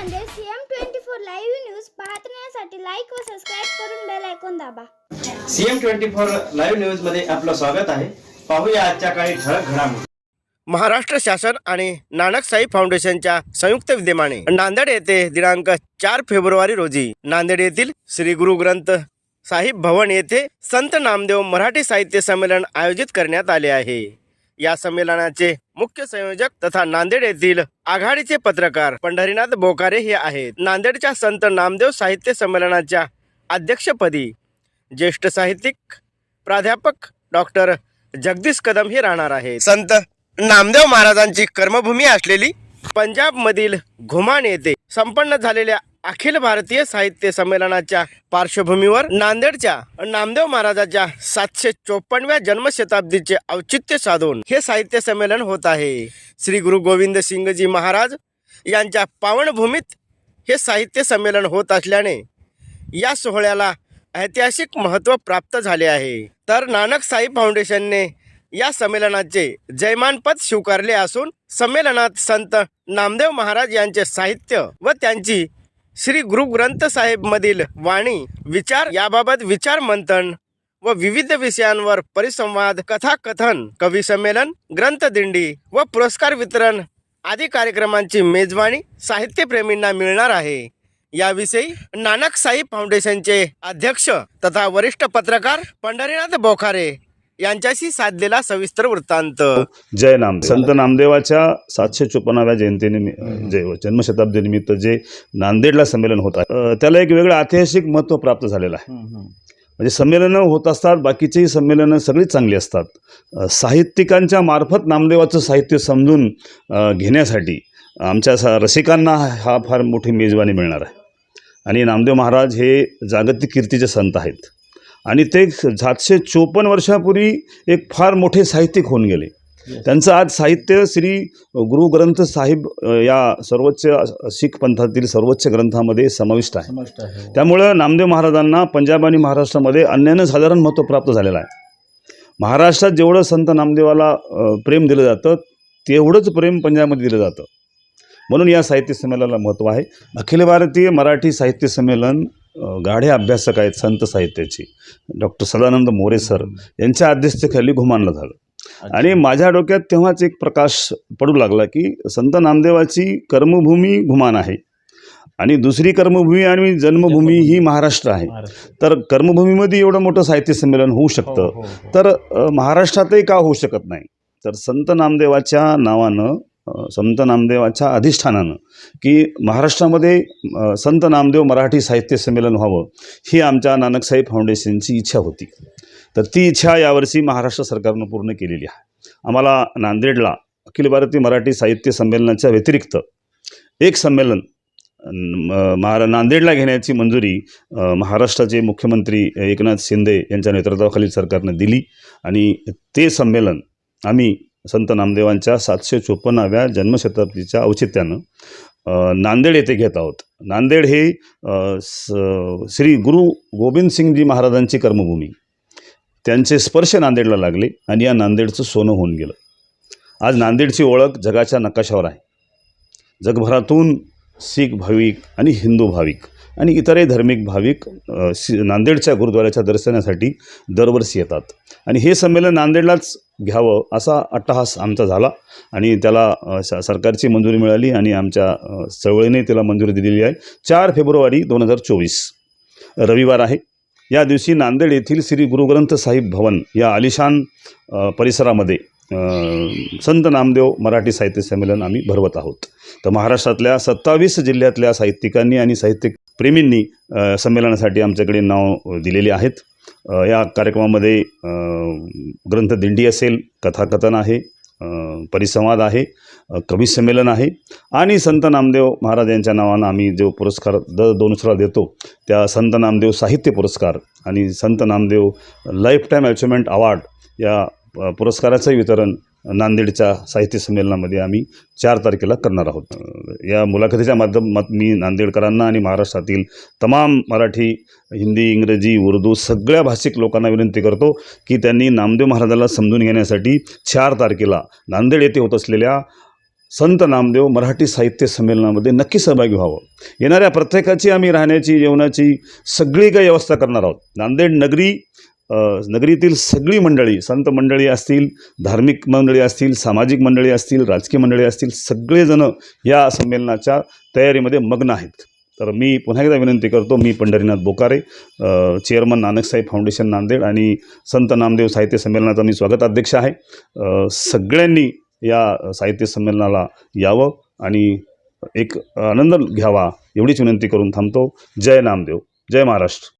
CM twenty four live news पाहण्यासाठी like व subscribe करून बेल ऐकून दाबा. सीएम ट्वेंटी फोर लाईव्ह न्यूजमध्ये आपलं स्वागत आहे. पाहूया आजच्या काही ठळक घडामोडी. महाराष्ट्र शासन आणि नानकसाई फाउंडेशनच्या संयुक्त विद्यमाने नांदेड येथे दिनांक चार फेब्रुवारी रोजी नांदेड येथील श्री गुरु ग्रंथ साहिब भवन येथे संत नामदेव मराठी साहित्य संमेलन आयोजित करण्यात आले आहे. या संमेलनाचे मुख्य संयोजक तथा नांदेड येथील आघाडीचे पत्रकार पंढरीनाथ बोकारे हे आहेत. नांदेडच्या संत नामदेव साहित्य संमेलनाच्या अध्यक्षपदी ज्येष्ठ साहित्यिक प्राध्यापक डॉक्टर जगदीश कदम हे राहणार आहे संत नामदेव महाराजांची कर्मभूमी असलेली पंजाब मधील घुमान येथे संपन्न झालेल्या अखिल भारतीय साहित्य संमेलनाच्या पार्श्वभूमीवर नांदेडच्या नामदेव महाराजाच्या सातशे चोपन्नव्या जन्मशताब्दीचे औचित्य साधून हे साहित्य संमेलन होत आहे. श्री गुरु गोविंद सिंगजी महाराज यांच्या पावनभूमीत हे साहित्य संमेलन होत असल्याने या सोहळ्याला ऐतिहासिक महत्त्व प्राप्त झाले आहे. तर नानक साई फाउंडेशनने या संमेलनाचे जयमानपद स्वीकारले असून संमेलनात संत नामदेव महाराज यांचे साहित्य व त्यांची श्री गुरु ग्रंथ साहेब मधील वाणी विचार याबाबत विचार मंथन व विविध विषयांवर परिसंवाद कथाकथन कवी संमेलन ग्रंथदिंडी व पुरस्कार वितरण आदी कार्यक्रमांची मेजवानी साहित्यप्रेमींना मिळणार आहे. याविषयी नानक साई फाउंडेशनचे अध्यक्ष तथा वरिष्ठ पत्रकार पंढरीनाथ बोखारे यांच्याशी साधलेला सविस्तर वृत्तांत. जय नामदेव. संत नामदेवाच्या सातशे चोपन्नाव्या जयंतीनिमित्त जे जन्मशताब्दीनिमित्त जे नांदेडला संमेलन होत आहे त्याला एक वेगळं ऐतिहासिक महत्त्व प्राप्त झालेलं आहे. म्हणजे संमेलनं होत असतात बाकीचेही संमेलनं सगळीच चांगली असतात. साहित्यिकांच्या मार्फत नामदेवाचं साहित्य समजून घेण्यासाठी आमच्या स रसिकांना हा फार मोठी मेजवानी मिळणार आहे. आणि नामदेव महाराज हे जागतिक कीर्तीचे संत आहेत. आणि ते सातशे चोपन्न वर्षापूर्वी एक फार मोठे साहित्यिक होऊन गेले. त्यांचं आज साहित्य श्री गुरु ग्रंथ साहिब या सर्वोच्च शीख पंथातील सर्वोच्च ग्रंथामध्ये समाविष्ट आहे. त्यामुळं नामदेव महाराजांना पंजाब आणि महाराष्ट्रामध्ये अन्यानं साधारण महत्त्व प्राप्त झालेलं आहे. महाराष्ट्रात जेवढं संत नामदेवाला प्रेम दिलं जातं तेवढंच प्रेम पंजाबमध्ये दिलं जातं. म्हणून या साहित्य संमेलनाला महत्त्व आहे. अखिल भारतीय मराठी साहित्य संमेलन गाढे अभ्यासक आहेत संत साहित्याचे. डॉक्टर सदानंद मोरे सर यांच्या अध्यक्षतेखाली घुमानलं झालं. आणि माझ्या डोक्यात तेव्हाच एक प्रकाश पडू लागला की संत नामदेवाची कर्मभूमी घुमान आहे. आणि दुसरी कर्मभूमी आणि जन्मभूमी ही महाराष्ट्र आहे. तर कर्मभूमीमध्ये एवढं मोठं साहित्य संमेलन होऊ शकतं. तर अ, महाराष्ट्रातही का होऊ शकत नाही? तर संत नामदेवाच्या नावानं संत नामदेवाच्या अधिष्ठानानं की महाराष्ट्रामध्ये संत नामदेव मराठी साहित्य संमेलन व्हावं ही आमच्या नानकसाहेब फाउंडेशनची इच्छा होती. तर ती इच्छा यावर्षी महाराष्ट्र सरकारनं पूर्ण केलेली आहे. आम्हाला नांदेडला अखिल भारतीय मराठी साहित्य संमेलनाच्या व्यतिरिक्त एक संमेलन महारा नांदेडला घेण्याची मंजुरी महाराष्ट्राचे मुख्यमंत्री एकनाथ शिंदे यांच्या नेतृत्वाखाली सरकारनं दिली आणि ते संमेलन आम्ही संत नामदेवांच्या सातशे चोपन्नाव्या जन्मशताब्दीच्या औचित्यानं नांदेड येथे घेत आहोत. नांदेड हे स- श्री गुरु गोविंद सिंगजी महाराजांची कर्मभूमी. त्यांचे स्पर्श नांदेडला लागले आणि या नांदेडचं सोनं होऊन गेलं. आज नांदेडची ओळख जगाच्या नकाशावर आहे. जगभरातून शीख भाविक आणि हिंदू भाविक आणि इतरही धार्मिक भाविक अ, सी नांदेडच्या गुरुद्वाऱ्याच्या दर्शनासाठी दरवर्षी येतात. आणि हे संमेलन नांदेडलाच घ्यावं असा अट्टहास आमचा झाला आणि त्याला स- सरकारची मंजुरी मिळाली आणि आमच्या चळवळीने त्याला मंजुरी दिलेली आहे. चार फेब्रुवारी दोन हजार चोवीस रविवार आहे. या दिवशी नांदेड येथील श्री गुरुग्रंथ साहिब भवन या आलिशान परिसरामध्ये संत नामदेव मराठी साहित्य संमेलन आम्ही भरवत आहोत. तर महाराष्ट्रातल्या सत्तावीस जिल्ह्यातल्या साहित्यिकांनी आणि साहित्यिक प्रेमींनी संमेलनासाठी आमच्याकडे नाव दिलेली आहेत. या कार्यक्रमामध्ये ग्रंथदिंडी असेल कथाकथन आहे परिसंवाद आहे कवी संमेलन आहे आणि संत नामदेव महाराज यांच्या नावानं आम्ही जो पुरस्कार दर दोन वर्षाला देतो त्या संत नामदेव साहित्य पुरस्कार आणि Sant Namdev life time achievement award या पुरस्काराचं वितरण नांदेडच्या साहित्य संमेलनामध्ये आम्ही चार तारखेला करणार आहोत. या मुलाखतीच्या माध्यमात मी नांदेडकरांना आणि महाराष्ट्रातील तमाम मराठी हिंदी इंग्रजी उर्दू सगळ्या भाषिक लोकांना विनंती करतो की त्यांनी नामदेव महाराजाला समजून घेण्यासाठी चार तारखेला नांदेड येथे होत असलेल्या संत नामदेव मराठी साहित्य संमेलनामध्ये नक्की सहभागी व्हावं. येणाऱ्या प्रत्येकाची आम्ही राहण्याची जेवणाची सगळी काही व्यवस्था करणार आहोत. नांदेड नगरी नगरीतील सगळी मंडळी संत मंडळी असतील धार्मिक मंडळी असतील सामाजिक मंडळी असतील राजकीय मंडळी असतील सगळेजणं या संमेलनाच्या तयारीमध्ये मग्न आहेत. तर मी पुन्हा एकदा विनंती करतो मी पंढरीनाथ बोकारे चेअरमन नानकसाहेब फाउंडेशन नांदेड आणि संत नामदेव साहित्य संमेलनाचा मी स्वागताध्यक्ष आहे. सगळ्यांनी या साहित्य संमेलनाला यावं आणि एक आनंद घ्यावा एवढीच विनंती करून थांबतो. जय नामदेव जय महाराष्ट्र.